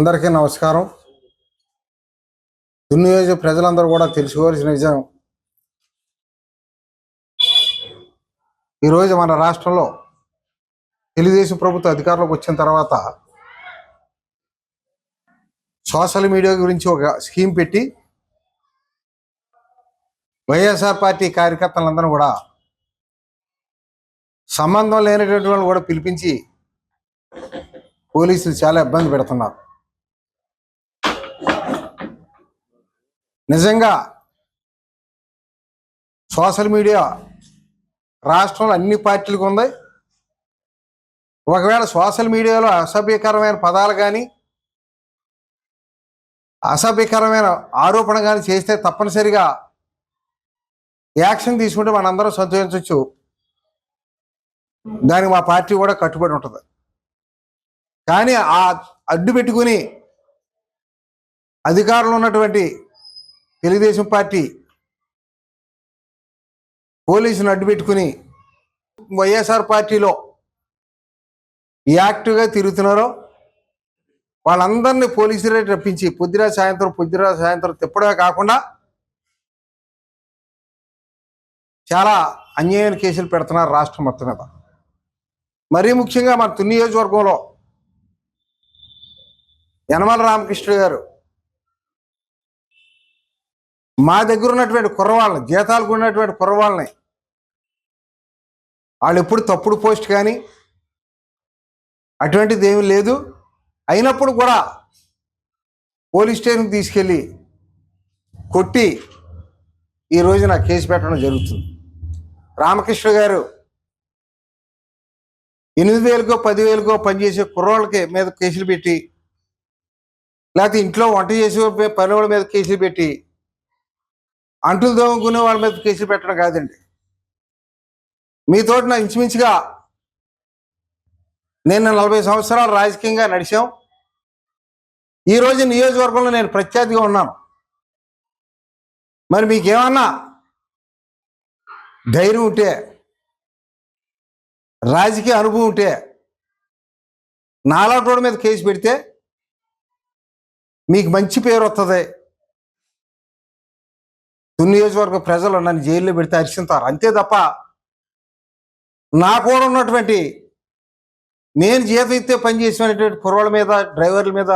అందరికీ నమస్కారం. దున్నియోజ ప్రజలందరూ కూడా తెలుసుకోవాల్సిన విషయం ఈరోజు మన రాష్ట్రంలో తెలుగుదేశం ప్రభుత్వం అధికారంలోకి వచ్చిన తర్వాత సోషల్ మీడియా గురించి ఒక స్కీమ్ పెట్టి వైఎస్ఆర్ పార్టీ కార్యకర్తలందరూ కూడా సంబంధం లేనటువంటి వాళ్ళు కూడా పిలిపించి పోలీసులు చాలా ఇబ్బంది పెడుతున్నారు. నిజంగా సోషల్ మీడియా రాష్ట్రంలో అన్ని పార్టీలకు ఉంది. ఒకవేళ సోషల్ మీడియాలో అసభ్యకరమైన పదాలు కానీ అసభ్యకరమైన ఆరోపణ కానీ చేస్తే తప్పనిసరిగా యాక్షన్ తీసుకుంటే మనందరం సంతోషించవచ్చు. దానికి మా పార్టీ కూడా కట్టుబడి ఉంటుంది. కానీ ఆ అడ్డు పెట్టుకుని అధికారంలో ఉన్నటువంటి తెలుగుదేశం పార్టీ పోలీసును అడ్డుపెట్టుకుని వైఎస్ఆర్ పార్టీలో యాక్టివ్గా తిరుగుతున్నారో వాళ్ళందరినీ పోలీసులే రప్పించి పొద్దురా సాయంత్రం పొద్దురా సాయంత్రం తిప్పడమే కాకుండా చాలా అన్యాయమైన కేసులు పెడుతున్నారు రాష్ట్రం మొత్తం మీద. మరీ ముఖ్యంగా మన తుని నియోజకవర్గంలో యనమల రామకృష్ణ గారు మా దగ్గర ఉన్నటువంటి కుర్రవాళ్ళని జీతాలకు ఉన్నటువంటి కుర్రవాళ్ళని వాళ్ళు ఎప్పుడు తప్పుడు పోస్ట్ కానీ అటువంటిది ఏమీ లేదు. అయినప్పుడు కూడా పోలీస్ స్టేషన్కి తీసుకెళ్ళి కొట్టి ఈ నా కేసు పెట్టడం జరుగుతుంది. రామకృష్ణ గారు ఎనిమిది వేలకో పదివేలకో పనిచేసే కుర్రోళ్ళకి మీద కేసులు పెట్టి లేకపోతే ఇంట్లో వంట చేసే పని వాళ్ళ మీద కేసులు పెట్టి అంటులు దోముకునే వాళ్ళ మీద కేసులు పెట్టడం కాదండి. మీతోటి నా ఇంచుమించుగా నేను నలభై సంవత్సరాలు రాజకీయంగా నడిచాం. ఈ రోజు నియోజకవర్గంలో నేను ప్రత్యర్థిగా ఉన్నాను. మరి మీకేమన్నా ధైర్యం ఉంటే రాజకీయ అనుభవం ఉంటే నాలాటోడి మీద కేసు పెడితే మీకు మంచి పేరు వస్తుంది నియోజకవర్గ ప్రజలు నన్ను జైల్లో పెడితే హర్షింతారు అంతే తప్ప నా కూడా ఉన్నటువంటి నేను జీతం ఇస్తే పనిచేసినటువంటి కుర్రోళ్ళ మీద డ్రైవర్ల మీద